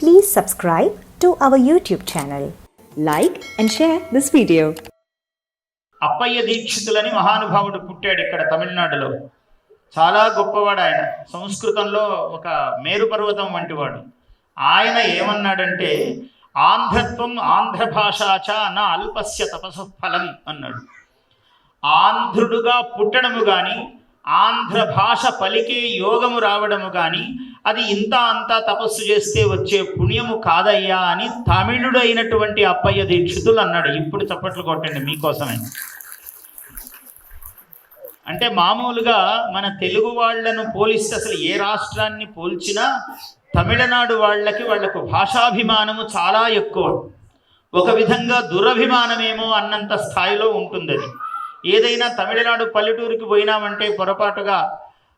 Please subscribe to our YouTube channel. Like and share this video. Appayya దీక్షితులని మహానుభావుడు పుట్టాడు ఇక్కడ తమిళనాడులో చాలా గొప్పవాడు ఆయన సంస్కృతంలో ఒక మేరు పర్వతం వంటివాడు ఆయన ఏమన్నాడంటే ఆంధ్రత్వం ఆంధ్ర భాషాచ నా అల్పస్య తపసు ఫలం అన్నాడు ఆంధ్రుడుగా పుట్టడము కానీ ఆంధ్ర భాష పలికే యోగము రావడము కానీ అది ఇంత అంతా తపస్సు చేస్తే వచ్చే పుణ్యము కాదయ్యా అని తమిళుడు అయినటువంటి అప్పయ్య దీక్షితులు అన్నాడు. ఇప్పుడు చప్పట్లు కొట్టండి మీకోసమే. అంటే మామూలుగా మన తెలుగు వాళ్ళను పోలిస్తే అసలు ఏ రాష్ట్రాన్ని పోల్చినా తమిళనాడు వాళ్ళకి వాళ్ళకు భాషాభిమానము చాలా ఎక్కువ. ఒక విధంగా దురభిమానమేమో అన్నంత స్థాయిలో ఉంటుంది అది ఏదైనా తమిళనాడు పల్లెటూరుకి పోయినామంటే పొరపాటుగా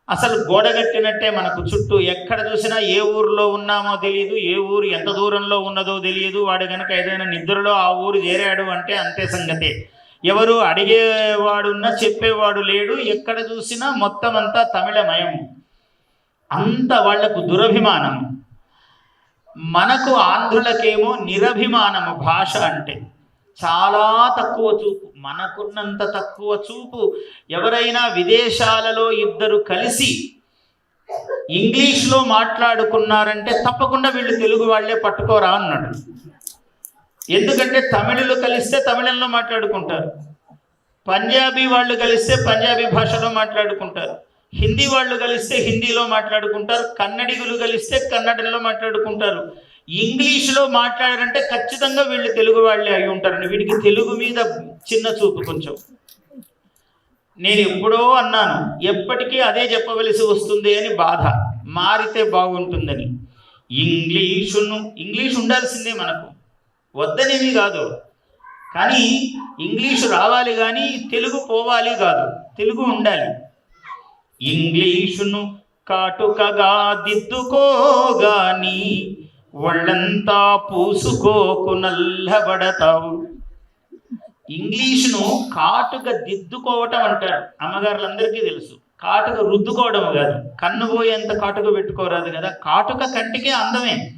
అసలు గోడగట్టినట్టే మనకు చుట్టూ ఎక్కడ చూసినా ఏ ఊరిలో ఉన్నామో తెలియదు ఏ ఊరు ఎంత దూరంలో ఉన్నదో తెలియదు వాడు కనుక ఏదైనా నిద్రలో ఆ ఊరు చేరాడు అంటే అంతే సంగతే. ఎవరు అడిగేవాడున్నా చెప్పేవాడు లేడు ఎక్కడ చూసినా మొత్తం అంతా తమిళమయం. అంత వాళ్ళకు దురభిమానం. మనకు ఆంధ్రులకేమో నిరభిమానము భాష అంటే. చాలా తక్కువ చూపు. మనకున్నంత తక్కువ చూపు. ఎవరైనా విదేశాలలో ఇద్దరు కలిసి ఇంగ్లీష్లో మాట్లాడుకున్నారంటే తప్పకుండా వీళ్ళు తెలుగు వాళ్ళే పట్టుకోరా అన్నాడు. ఎందుకంటే తమిళులు కలిస్తే తమిళంలో మాట్లాడుకుంటారు. పంజాబీ వాళ్ళు కలిస్తే పంజాబీ భాషలో మాట్లాడుకుంటారు. హిందీ వాళ్ళు కలిస్తే హిందీలో మాట్లాడుకుంటారు. కన్నడిగులు కలిస్తే కన్నడంలో మాట్లాడుకుంటారు. ఇంగ్లీష్లో మాట్లాడారంటే ఖచ్చితంగా వీళ్ళు తెలుగు వాళ్ళే అయి ఉంటారండి వీడికి తెలుగు మీద చిన్న చూపు కొంచెం. నేను ఎప్పుడో అన్నాను ఎప్పటికీ అదే చెప్పవలసి వస్తుంది అని బాధ. మారితే బాగుంటుందని. ఇంగ్లీషును ఇంగ్లీష్ ఉండాల్సిందే మనకు. వద్దనేది కాదు. కానీ ఇంగ్లీషు రావాలి కానీ తెలుగు పోవాలి కాదు. తెలుగు ఉండాలి. ఇంగ్లీషును కాటుకగా దిద్దుకోగాని ఒళ్ళంతా పూసుకోకు నల్లబడతావు. ఇంగ్లీషును కాటుక దిద్దుకోవటం అంటారు. అమ్మగారులందరికీ తెలుసు. కాటుక రుద్దుకోవడం కాదు. కన్ను పోయేంత కాటుక పెట్టుకోరాదు కదా. కాటుక కంటికే అందమే.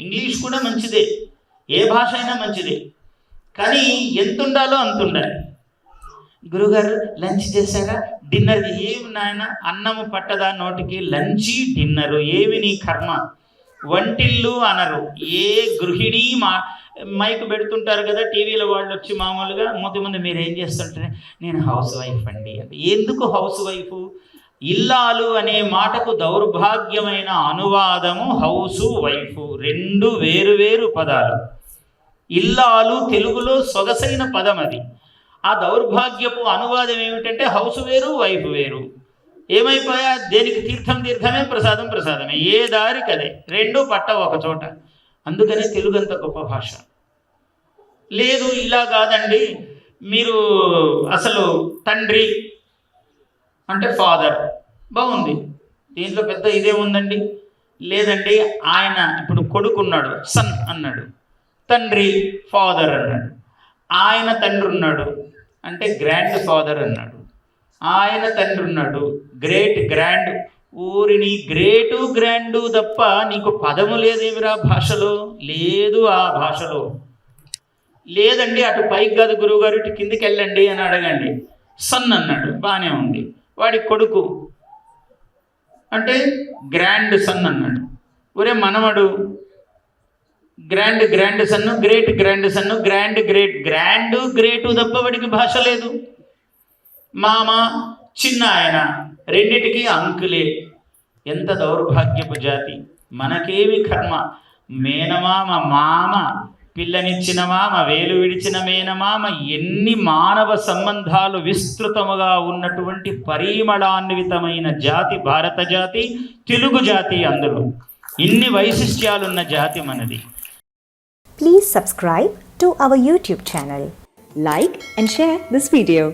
ఇంగ్లీష్ కూడా మంచిదే. ఏ భాష అయినా మంచిదే. కానీ ఎంత ఉండాలో అంత ఉండాలి గురుగారు లంచ్ చేశారా? డిన్నర్ ఏమి నాయన? అన్నము పట్టదా నోటికి? Lunch dinner. ఏమి నీ కర్మ? వంటిల్లు అనరు. ఏ గృహిణి మా మైక్ పెడుతుంటారు కదా టీవీలో వాళ్ళు వచ్చి మామూలుగా ముందు ముందు మీరు ఏం చేస్తుంటారు? నేను హౌస్ వైఫ్ అండి అంటే ఎందుకు హౌస్ వైఫ్ ఇల్లాలు అనే మాటకు దౌర్భాగ్యమైన అనువాదము హౌసు వైఫ్ రెండు వేరు వేరు పదాలు. ఇల్లాలు తెలుగులో సొగసైన పదం అది. ఆ దౌర్భాగ్యపు అనువాదం ఏమిటంటే హౌస్ వేరు వైఫ్ వేరు. ఏమైపోయా? దేనికి తీర్థం తీర్థమే ప్రసాదం ప్రసాదమే. ఏ దారికి అదే రెండు పట్ట ఒక చోట. అందుకనే తెలుగు అంత గొప్ప భాష. లేదు ఇలా కాదండి. మీరు అసలు తండ్రి అంటే ఫాదర్. బాగుంది. దీంట్లో పెద్ద ఇదేముందండి లేదండి ఆయన ఇప్పుడు కొడుకున్నాడు సన్ అన్నాడు. తండ్రి ఫాదర్ అన్నాడు. ఆయన తండ్రి ఉన్నాడు. అంటే గ్రాండ్ ఫాదర్ అన్నాడు. ఆయన తండ్రి ఉన్నాడు గ్రేట్ గ్రాండ్ ఊరిని గ్రేటు గ్రాండు తప్ప నీకు పదము లేదేమిరా భాషలో? లేదు ఆ భాషలో. లేదండి అటు పైకి కాదు గురువుగారు ఇటు కిందికి వెళ్ళండి అని అడగండి. సన్ అన్నాడు బాగానే ఉంది. వాడి కొడుకు అంటే గ్రాండ్ సన్ అన్నాడు. ఒరే మనవడు grand grand son great grand son grand great grand great తప్ప వాడికి భాష లేదు. మామ చిన్న ఆయన రెండిటికి అంకులే. ఎంత దౌర్భాగ్యపు జాతి. మనకేమి కర్మ? మేనమామ మామ పిల్లనిచ్చిన మామ వేలు విడిచిన మేనమామ ఎన్ని మానవ సంబంధాలు విస్తృతముగా ఉన్నటువంటి పరిమళాన్వితమైన జాతి భారత జాతి తెలుగు జాతి అందులో. ఇన్ని వైశిష్ట్యాలున్న జాతి మనది. Please subscribe to our YouTube channel like and share this video